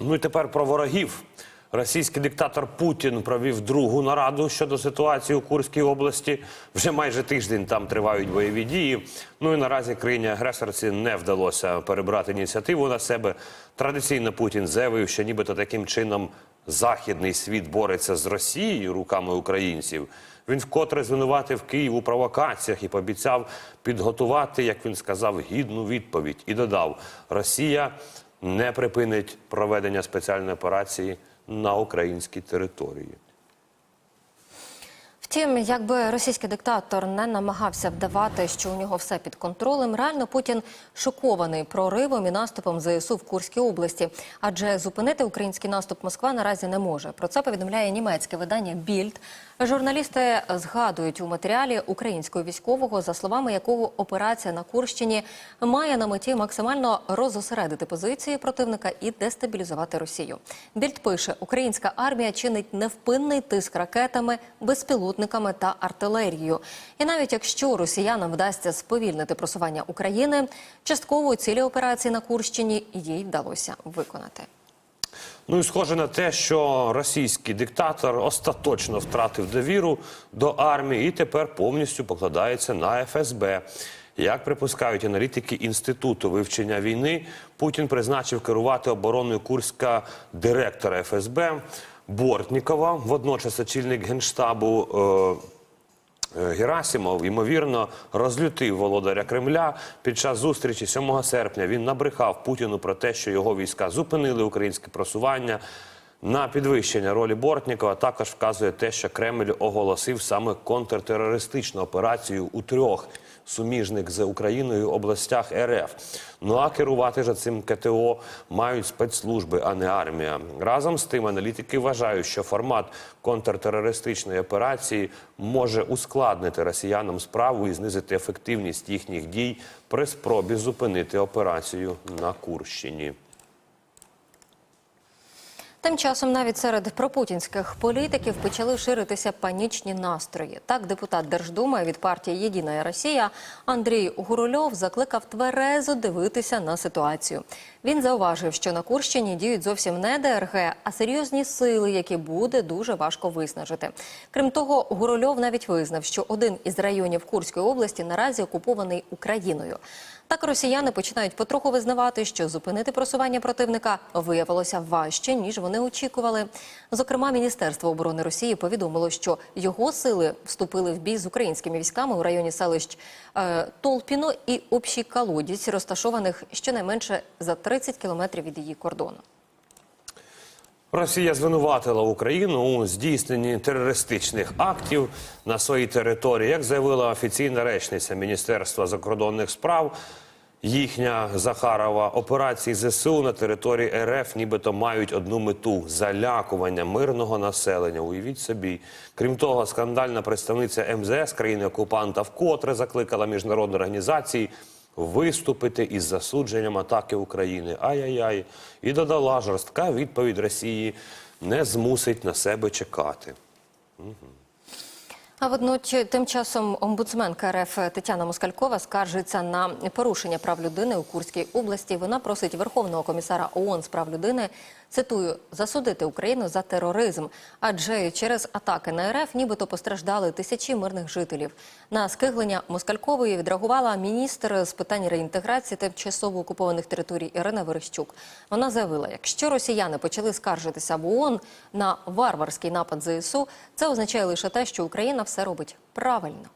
Ну і тепер про ворогів. Російський диктатор Путін провів другу нараду щодо ситуації у Курській області. Вже майже тиждень там тривають бойові дії. Ну і наразі країні агресорці не вдалося перебрати ініціативу на себе. Традиційно Путін заявив, що нібито таким чином західний світ бореться з Росією руками українців. Він вкотре звинуватив Київ у провокаціях і пообіцяв підготувати, як він сказав, гідну відповідь. І додав: Росія не припинить проведення спеціальної операції на українській території. Втім, якби російський диктатор не намагався вдавати, що у нього все під контролем, реально Путін шокований проривом і наступом ЗСУ в Курській області, адже зупинити український наступ Москва наразі не може. Про це повідомляє німецьке видання Більд. Журналісти згадують у матеріалі українського військового, за словами якого операція на Курщині має на меті максимально розосередити позиції противника і дестабілізувати Росію. Більд пише: Українська армія чинить невпинний тиск ракетами, безпілотниками та артилерією. І навіть якщо росіянам вдасться сповільнити просування України, частково цілі операції на Курщині їй вдалося виконати. Ну і схоже на те, що російський диктатор остаточно втратив довіру до армії і тепер повністю покладається на ФСБ. Як припускають аналітики інституту вивчення війни, Путін призначив керувати обороною Курська директора ФСБ Бортнікова, водночас очільник генштабу. Е Е, Герасимов, ймовірно, розлютив володаря Кремля під час зустрічі 7 серпня. Він набрехав Путіну про те, що його війська зупинили українське просування. На підвищення ролі Бортнікова також вказує те, що Кремль оголосив саме контртерористичну операцію у трьох суміжних з Україною областях РФ. Ну а керувати ж цим КТО мають спецслужби, а не армія. Разом з тим аналітики вважають, що формат контртерористичної операції може ускладнити росіянам справу і знизити ефективність їхніх дій при спробі зупинити операцію на Курщині. Тим часом навіть серед пропутінських політиків почали ширитися панічні настрої. Так, депутат Держдуми від партії Єдина Росія Андрій Гурульов закликав тверезо дивитися на ситуацію. Він зауважив, що на Курщині діють зовсім не ДРГ, а серйозні сили, які буде дуже важко виснажити. Крім того, Гурульов навіть визнав, що один із районів Курської області наразі окупований Україною. Так росіяни починають потроху визнавати, що зупинити просування противника виявилося важче ніж вони очікували. Зокрема, Міністерство оборони Росії повідомило, що його сили вступили в бій з українськими військами у районі селищ е, Толпіно і Общій Колодязь, розташованих щонайменше за 30 кілометрів від її кордону. Росія звинуватила Україну у здійсненні терористичних актів на своїй території, як заявила офіційна речниця Міністерства закордонних справ. Їхня Захарова операції ЗСУ на території РФ нібито мають одну мету залякування мирного населення. Уявіть собі. Крім того, скандальна представниця МЗС країни окупанта вкотре закликала міжнародні організації виступити із засудженням атаки України. Ай-яй-яй. І додала жорстка відповідь Росії не змусить на себе чекати. А водночас тим часом омбудсменка РФ Тетяна Москалькова скаржиться на порушення прав людини у Курській області. Вона просить Верховного комісара ООН з прав людини цитую засудити Україну за тероризм, адже через атаки на РФ нібито постраждали тисячі мирних жителів. На скиглення Москалькової відреагувала міністр з питань реінтеграції тимчасово окупованих територій Ірина Верещук. Вона заявила, якщо росіяни почали скаржитися в ООН на варварський напад ЗСУ, це означає лише те, що Україна все робить правильно.